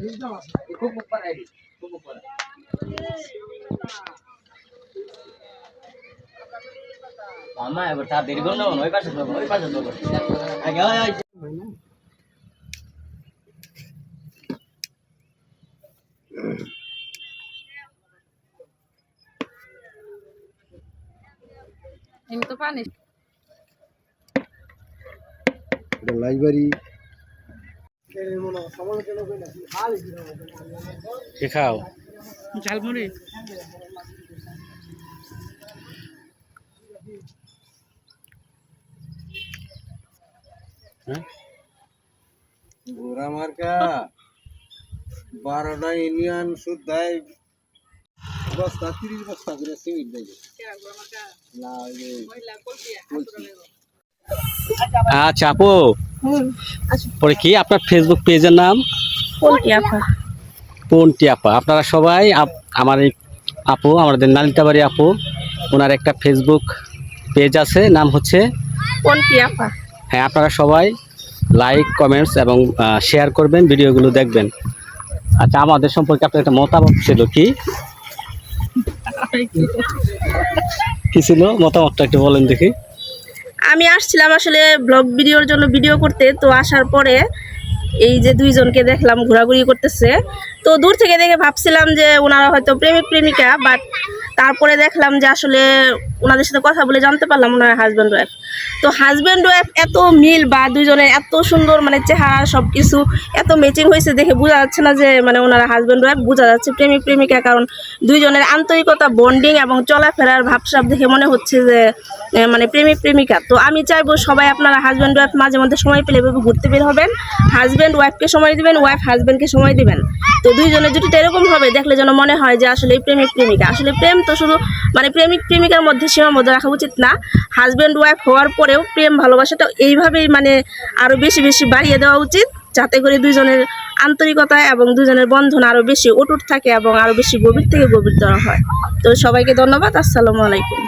खूब ऊपर है खूब ऊपर है मामा है बता देर गुन ना हो नई पास दो नई पास दो आ गया आ इन तो पानी लाइब्रेरी খাও? ঝালমুড়ি। গোরা মার্কা বারোটা ইউনিয়ন শুদ্ধায় বস্তা তিরিশ বস্তা করে সিমেন্ট দেবে না ওই যে বলছি। আচ্ছা আপু। পরে কি? আপনার ফেসবুক পেজের নাম? পোলট্রি আপা। পন্টি আপা। আপনারা সবাই আমার এই আপু আমাদের নালিতাবাড়ি আপু ওনার একটা ফেসবুক পেজ আছে নাম হচ্ছে আপা। হ্যাঁ আপনারা সবাই লাইক কমেন্টস এবং শেয়ার করবেন ভিডিওগুলো দেখবেন। আচ্ছা আমাদের সম্পর্কে আপনার একটা মতামত ছিল কি? কি ছিল? মতামতটা একটু বলেন দেখি। আমি আসছিলাম আসলে ব্লগ ভিডিওর জন্য ভিডিও করতে, তো আসার পরে এই যে দুইজনকে দেখলাম, ঘোরাঘুরি করতেছে। তো দূর থেকে দেখে ভাবছিলাম যে ওনারা হয়তো প্রেমিক, প্রেমিকা বাট তারপরে দেখলাম যে আসলে ওনাদের সাথে কথা বলে জানতে পারলাম ওনার হাজব্যান্ড ওয়াইফ তো হাজব্যান্ড ওয়াইফ এত মিল বা দুইজনের এত সুন্দর মানে চেহারা সব কিছু এত ম্যাচিং হয়েছে দেখে বোঝা যাচ্ছে না যে মানে ওনারা হাজব্যান্ড ওয়াইফ বোঝা যাচ্ছে প্রেমিক, প্রেমিকা, কারণ দুইজনের আন্তরিকতা বন্ডিং এবং চলাফেরার ভাবসাব দেখে মনে হচ্ছে যে মানে প্রেমিক, প্রেমিকা। তো আমি চাইব সবাই আপনারা হাজব্যান্ড ওয়াইফ মাঝে মধ্যে সময় পেলে ঘুরতে বের হবেন। হাজব্যান্ড ওয়াইফকে সময় দিবেন ওয়াইফ হাজব্যান্ডকে সময় দিবেন। তো দুইজনের জুটিটা এরকম হবে, দেখলে যেন মনে হয় যে আসলে প্রেমিক প্রেমিকা। আসলে প্রেম তো শুধু মানে প্রেমিক প্রেমিকার মধ্যে সীমাবদ্ধ রাখা উচিত না। হাজব্যান্ড ওয়াইফ হওয়ার পরেও প্রেম, ভালোবাসাটা এইভাবেই মানে আরও বেশি বেশি বাড়িয়ে দেওয়া উচিত। যাতে করে দুইজনের আন্তরিকতা এবং দুজনের বন্ধন আরও বেশি অটুট থাকে এবং আরও বেশি গভীর থেকে গভীরতর হয়। তো সবাইকে ধন্যবাদ। আসসালামু আলাইকুম।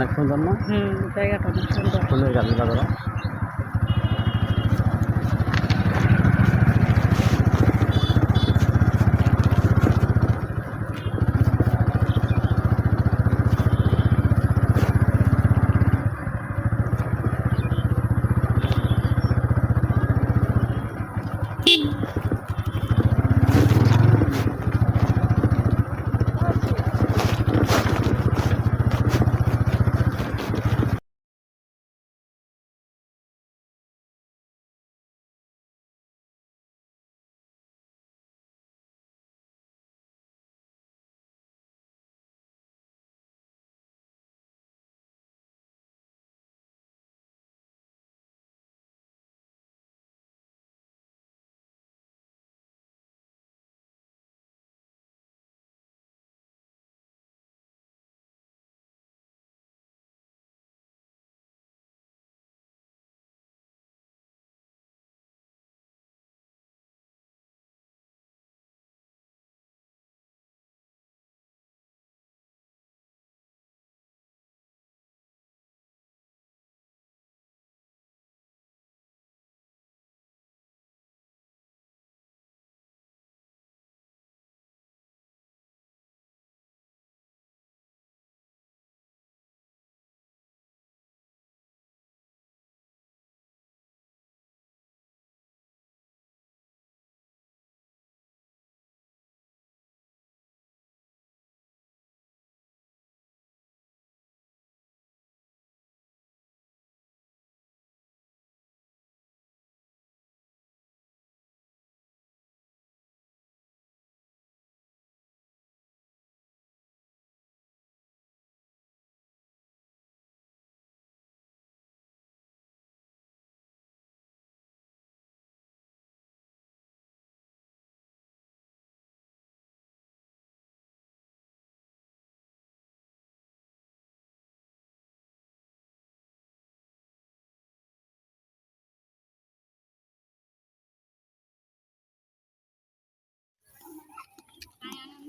অনেক সুন্দর না? হুম জায়গাটা অনেক সুন্দর। ফুলের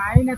ఆయన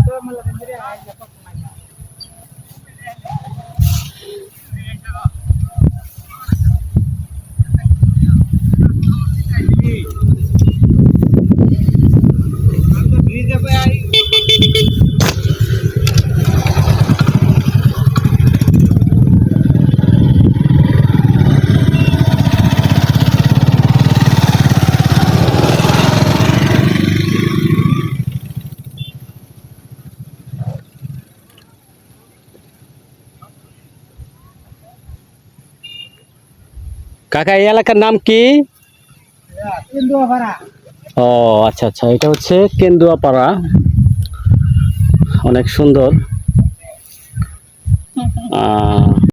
কাকা এই এলাকার নাম কি? ও আচ্ছা আচ্ছা এটা হচ্ছে কেন্দুয়াপাড়া। অনেক সুন্দর।